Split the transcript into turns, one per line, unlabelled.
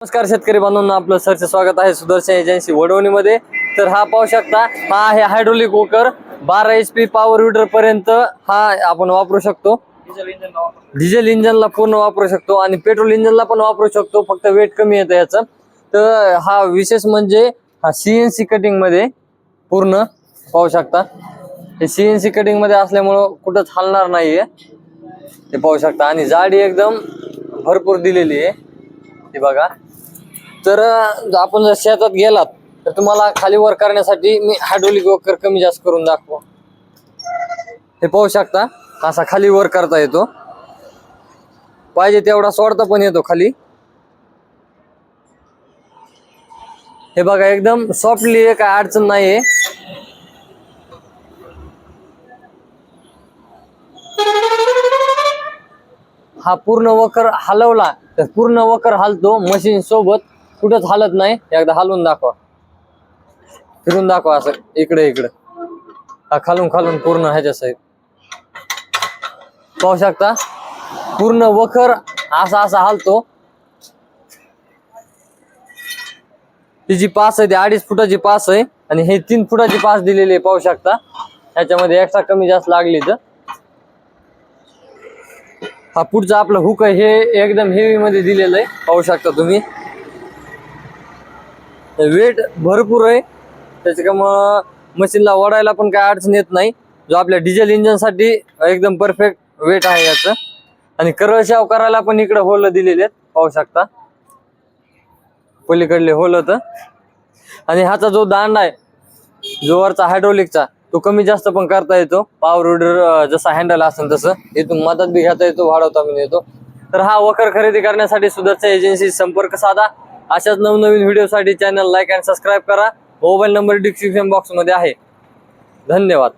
नमस्कार शेतकरी बांधवांना आपलं सरचे स्वागत आहे सुदर्शन एजन्सी वडवणीमध्ये. तर हा पाहू शकता हा आहे हायड्रोलिक वोकर. बारा एच पी पॉवर विडर पर्यंत हा आपण वापरू शकतो. डिझेल इंजनला पूर्ण वापरू शकतो आणि पेट्रोल इंजनला पण वापरू शकतो फक्त वेट कमी येतं याचं. तर हा विशेष म्हणजे हा सीएनसी कटिंगमध्ये पूर्ण पाहू शकता. हे सीएनसी कटिंगमध्ये असल्यामुळं कुठंच हलणार नाहीये. ते पाहू शकता. आणि जाडी एकदम भरपूर दिलेली आहे. ते बघा. तर आपण जर शेतात गेलात तर तुम्हाला खाली वर करण्यासाठी मी हायड्रोलिक वर्कर कमी जास्त करून दाखवा. हे पाहू शकता असा खाली वर करता येतो. पाहिजे तेवढा सोडता पण येतो खाली. हे बघा एकदम सॉफ्टली आहे काय अडचण नाहीये. हा पूर्ण वकर हलवला तर पूर्ण वकर हलतो मशीन सोबत. कुठंच हालत नाही. एकदा हालून दाखवा. फिरून दाखवा असं इकडे इकडे. हा खालून खालून पूर्ण ह्याच्या साईड पाहू शकता? पूर्ण वखर असा असा हालतो. ती जी पास आहे ती अडीच फुटाची पास आहे आणि हे तीन फुटाची पास दिलेली आहे पाहू शकता? ह्याच्यामध्ये एक्स्ट्रा कमी जास्त लागली तर. हा पुढचा आपला हुक आहे हे एकदम हेवी मध्ये दिलेलं आहे. पाहू शकता तुम्ही? वेट भरपूर आहे. त्याच्यामुळं मशीनला ओढायला पण काय अडचण येत नाही. जो आपल्या डिझेल इंजनसाठी एकदम परफेक्ट वेट आहे याचं. आणि करळशाव करायला पण इकडे होल दिलेले आहेत. पाहू शकता. पलीकडले होल होतं. आणि ह्याचा जो दांड आहे जो वरचा हायड्रोलिकचा तो कमी जास्त पण करता येतो. पावर विडर जसा हँडल असेल तसं इथून मदत बी घेता येतो वाढवता पण येतो. तर हा वकर खरेदी करण्यासाठी सुद्धा एजन्सी संपर्क साधा. अशाच नवनवीन व्हिडिओसाठी चॅनल लाईक अँड सबस्क्राईब करा. मोबाईल नंबर डिस्क्रिप्शन बॉक्समध्ये आहे. धन्यवाद.